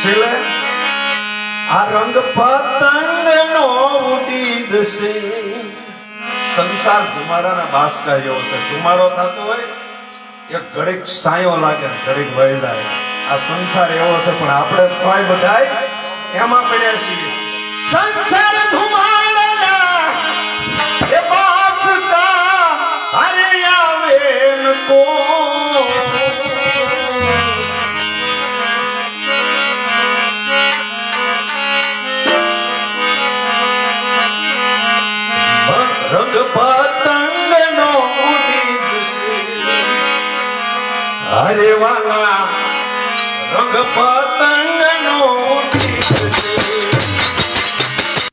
છેલ્લે આ રંગ પતંગ નો જશે. સંસાર ધુમાડાના બાસકા જેવો છે. ધુમાડો થતો હોય, એક ઘડીક સાયો લાગે ઘડીક વહી જાય. આ સંસાર એવો છે, પણ આપણે તોય બધાય એમાં પડ્યા છીએ. સંસાર ધુમાડાના એ બાસકા અરે આવે ન રંગ પતંગ નો ઉડી જશે અરે વાલા